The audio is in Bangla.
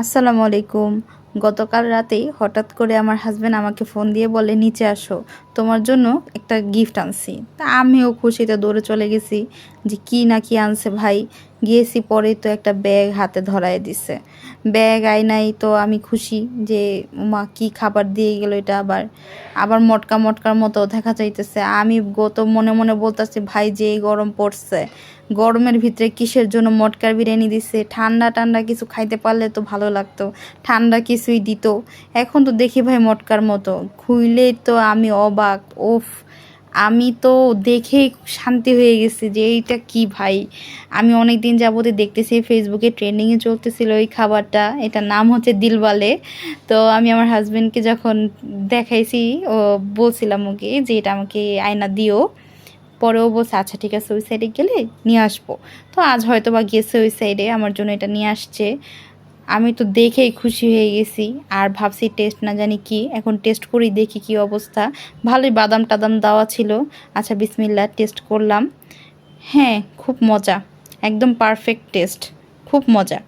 আসসালামু আলাইকুম। গতকাল রাতেই হঠাৎ করে আমার হাজব্যান্ড আমাকে ফোন দিয়ে বলে, নিচে আসো, তোমার জন্য একটা গিফট আনছি। তা আমিও খুশিতে দৌড়ে চলে গেছি যে কি না কি আনছে ভাই। গিয়েছি পরে তো একটা ব্যাগ হাতে ধরায় দিছে। ব্যাগ আই নাই তো আমি খুশি যে, মা, কি খাবার দিয়ে গেল এটা আবার? আবার মটকা মটকার মতো দেখা যাইতেছে। আমি গত মনে মনে বলতেছি, ভাই, যে গরম পড়ছে, গরমের ভিতরে কিসের জন্য মটকার বিরিয়ানি দিছে? ঠান্ডা ঠান্ডা কিছু খাইতে পারলে তো ভালো লাগতো। ঠান্ডা কিছুই দিত। এখন তো দেখি ভাই মটকার মতো। খুইলেই তো আমি অবাক ওফ আমি তো দেখেই শান্তি হয়ে গেছি যে এইটা কি ভাই? আমি অনেক দিন যাবতে দেখতেছি ফেসবুকে ট্রেন্ডিংয়ে চলতেছিল ওই খাবারটা, এটার নাম হচ্ছে দিলবালে তো আমি আমার হাজব্যান্ডকে যখন দেখাইছি, ও বলছিলাম ওকে যে এটা আমাকে আয়না দিও। পরেও বলছে আচ্ছা ঠিক আছে, ওই সাইডে গেলে নিয়ে আসব। তো আজ হয়তো বা গেছে ওই সাইডে আমার জন্য এটা নিয়ে আসছে। আমি তো দেখেই খুশি হয়ে গেছি, আর ভাবছি টেস্ট না জানি কি। এখন টেস্ট করি, দেখি কি অবস্থা। ভালোই বাদাম টাদাম দেওয়া ছিল। আচ্ছা বিসমিল্লা টেস্ট করলাম। হ্যাঁ খুব মজা। একদম পারফেক্ট টেস্ট খুব মজা।